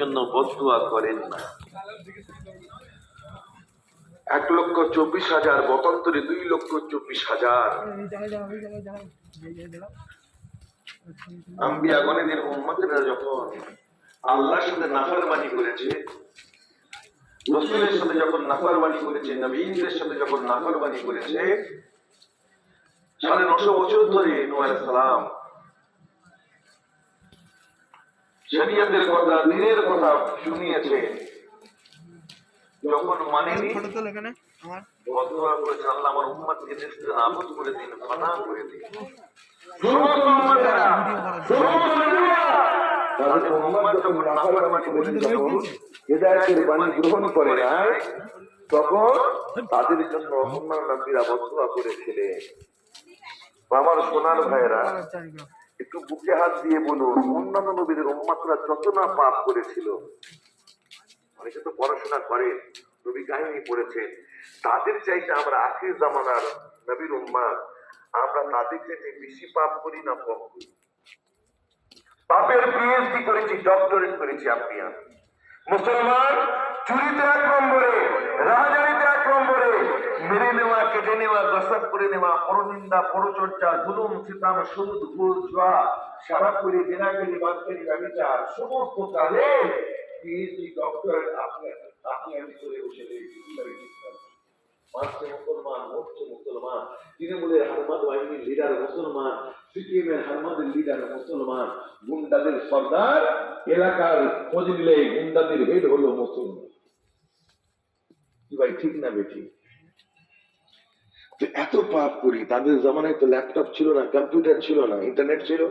জন্য বদুয়া করেন না। এক লক্ষ চব্বিশ হাজার মতান্তরে দুই লক্ষ চব্বিশ হাজার। উম্মতেরা যখন আল্লাহর সাথে নাফরমানি করেছে, রসুলের সাথে যখন নাফরমানি করেছে নবীনদের সাথে যখন নাফরমানি করেছে, সাড়ে নশো বছর ধরে নোয়াল সালাম শরীয়তের কথা দিনের কথা শুনিয়েছে। যখন মানেনি ফটো আমার। করেছে আল্লাহ আমার উম্মতকে নিস্তে নাবুদ করে দিন ফানা করে দিন। সমস্ত উম্মতেরা সমস্ত নবীরা তাদের যখন নাফরমানি করে যখন হেদায়েতের বাণী গ্রহণ করে না তখন তাদের জন্য অন্যান্য নবীরা বদুয়া করেছিলেন। আমার সোনার জায়গা একটু বুকে হাত দিয়ে বলুন, অন্যান্য নবীদের উম্মাতরা যত না পাপ করেছিল, অনেকে তো পড়াশোনা করে, নবী কাহিনী পড়েছেন তাদের চাইতে আমরা আখির জামানার নবীর উম্মাদ, আমরা তাদের চাইতে বেশি পাপ করি না কম করি? পাপের পিএইচডি করেছি? ডক্টরেট করেছি আপনি মুসলমান চুরিতে এক নম্বরে রাহাজানিতে এক নম্বরে মেরে নেওয়া গসব করে নেওয়া, পরনিন্দা, পরচর্চা, জুলুম সিতাম সুদ, ঘুষ, জুয়া, সারা করে জেনাগিরি বাদকারি ব্যবচার সমস্ত কালে পিএইচডি ডক্টর আপনি আমি বসে বাহিনীর সর্দার খোঁজ হলো কি ভাই, ঠিক না বেঠিক তো এত পাপ করি, তাদের জামানায় তো ল্যাপটপ ছিল না কম্পিউটার ছিল না ইন্টারনেট ছিল।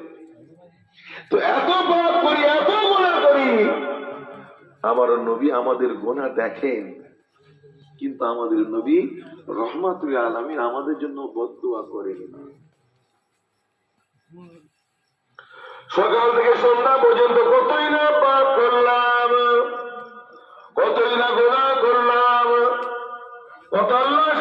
তো এত পাপ করি, এত গোনা করি। আমার নবী আমাদের গোনা দেখেন, কিন্তু আমাদের নবী রহমাতুল আলমিন আমাদের জন্য বদুয়া করেন না। সকাল থেকে সন্ধ্যা পর্যন্ত কতই না পাপ করলাম, কতই না গোনা করলাম। কত আল্লাহর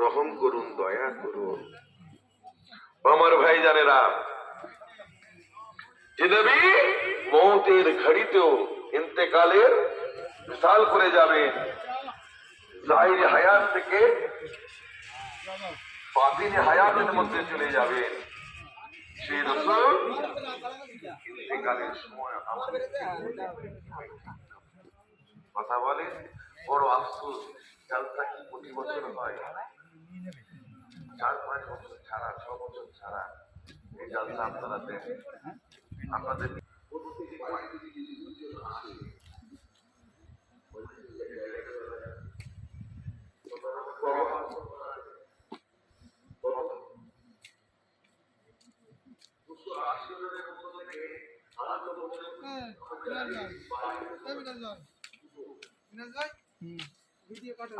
রহম করুন, দয়া করুন। আমার ভাই জানেরা যে মৌতের ঘড়িতেও ইন্তেকালের বিশাল করে যাবেন জাহির হায়াত থেকে বাতিনি হায়াতের মধ্যে চলে যাবেন। সেই রসুল ইন্তেকালের সময় কথা বলে, বড় আফসোস জালসা কি প্রতি বছর হয়? চার পাঁচ বছর ছাড়া ছ বছর ছাড়া এই জালসা আপনারা দেন আপনাদের হ্যাঁ ভিডিও কাটো